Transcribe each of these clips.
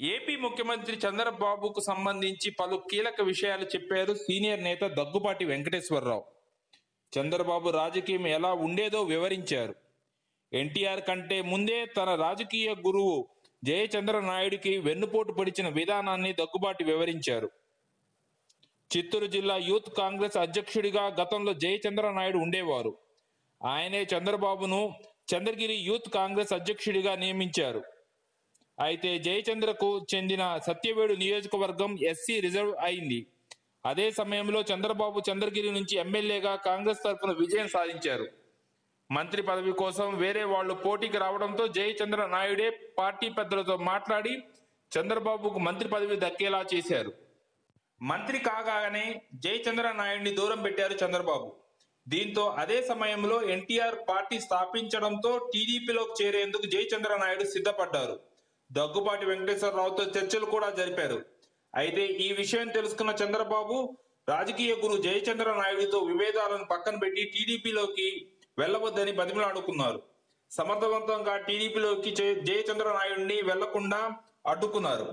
AP ముఖ్యమంత్రి చంద్రబాబుకు సంబంధించి పలు కీలక విషయాలు చెప్పారు సీనియర్ నేత దగ్గుబాటి వెంకటేశ్వరరావు. చంద్రబాబు రాజకీయం ఎలా ఉండేదో వివరించారు. ఎన్టీఆర్ కంటే ముందే తన రాజకీయ గురువు జయచంద్ర నాయుడికి వెన్నుపోటు పొడిచిన విధానాన్ని దగ్గుబాటి వివరించారు. చిత్తూరు జిల్లా యూత్ కాంగ్రెస్ అధ్యక్షుడిగా గతంలో జయచంద్ర నాయుడు ఉండేవారు. ఆయనే చంద్రబాబును చంద్రగిరి యూత్ కాంగ్రెస్ అధ్యక్షుడిగా నియమించారు. అయితే జయచంద్రకు చెందిన సత్యవేడు నియోజకవర్గం ఎస్సీ రిజర్వ్ అయింది. అదే సమయంలో చంద్రబాబు చంద్రగిరి నుంచి ఎమ్మెల్యేగా కాంగ్రెస్ తరఫున విజయం సాధించారు. మంత్రి పదవి కోసం వేరే వాళ్ళు పోటీకి రావడంతో జయచంద్ర నాయుడే పార్టీ పెద్దలతో మాట్లాడి చంద్రబాబుకు మంత్రి పదవి దక్కేలా చేశారు. మంత్రి కాగానే జయచంద్ర నాయుడిని దూరం పెట్టారు చంద్రబాబు. దీంతో అదే సమయంలో ఎన్టీఆర్ పార్టీ స్థాపించడంతో టీడీపీలోకి చేరేందుకు జయచంద్ర నాయుడు సిద్ధపడ్డారు. దగ్గుబాటి వెంకటేశ్వరరావుతో చర్చలు కూడా జరిపారు. అయితే ఈ విషయం తెలుసుకున్న చంద్రబాబు రాజకీయ గురు జయచంద్ర నాయుడుతో విభేదాలను పక్కన పెట్టి టీడీపీలోకి వెళ్ళవద్దని బతిమలాడుకున్నారు. సమర్థవంతంగా టీడీపీలోకి జయచంద్ర నాయుడిని వెళ్ళకుండా అడ్డుకున్నారు.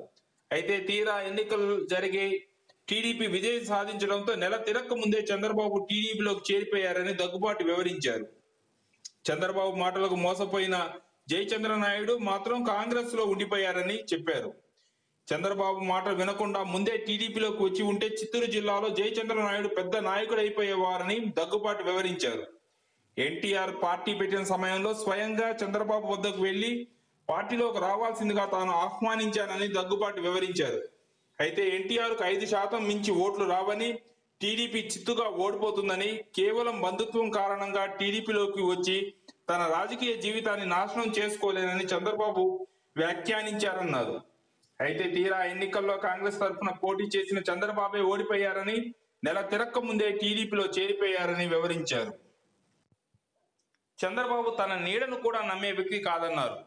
అయితే తీరా ఎన్నికలు జరిగే టీడీపీ విజయం సాధించడంతో నెల తిరక్క ముందే చంద్రబాబు టీడీపీలోకి చేరిపోయారని దగ్గుబాటు వివరించారు. చంద్రబాబు మాటలకు మోసపోయిన జయచంద్ర నాయుడు మాత్రం కాంగ్రెస్లో ఉండిపోయారని చెప్పారు. చంద్రబాబు మాట వినకుండా ముందే టీడీపీలోకి వచ్చి ఉంటే చిత్తూరు జిల్లాలో జయచంద్ర నాయుడు పెద్ద నాయకుడు అయిపోయేవారని దగ్గుబాటు వివరించారు. ఎన్టీఆర్ పార్టీ పెట్టిన సమయంలో స్వయంగా చంద్రబాబు వద్దకు వెళ్ళి పార్టీలోకి రావాల్సిందిగా తాను ఆహ్వానించానని దగ్గుబాటు వివరించారు. అయితే ఎన్టీఆర్కు ఐదు శాతం మించి ఓట్లు రావని టీడీపీ చిత్తుగా ఓడిపోతుందని కేవలం బంధుత్వం కారణంగా టీడీపీలోకి వచ్చి తన రాజకీయ జీవితాన్ని నాశనం చేసుకోలేనని చంద్రబాబు వ్యాఖ్యానించారన్నారు. అయితే తీరా ఎన్నికల్లో కాంగ్రెస్ తరఫున పోటీ చేసిన చంద్రబాబే ఓడిపోయారని నెల తిరక్క ముందే టీడీపీలో చేరిపోయారని వివరించారు. చంద్రబాబు తన నీడను కూడా నమ్మే వ్యక్తి కాదన్నారు.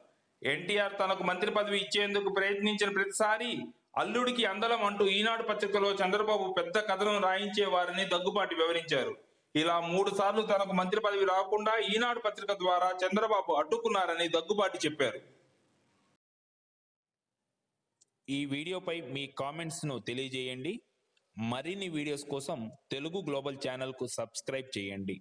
ఎన్టీఆర్ తనకు మంత్రి పదవి ఇచ్చేందుకు ప్రయత్నించిన ప్రతిసారి అల్లుడికి అందలం అంటూ ఈనాడు పత్రికలో చంద్రబాబు పెద్ద కథనం రాయించేవారని దగ్గుబాటి వివరించారు. ఇలా మూడు సార్లు తనకు మంత్రి పదవి రాకుండా ఈనాడు పత్రిక ద్వారా చంద్రబాబు అడ్డుకున్నారని దగ్గుబాటి చెప్పారు. ఈ వీడియోపై మీ కామెంట్స్ను తెలియజేయండి. మరిన్ని వీడియోస్ కోసం తెలుగు గ్లోబల్ ఛానల్కు సబ్స్క్రైబ్ చేయండి.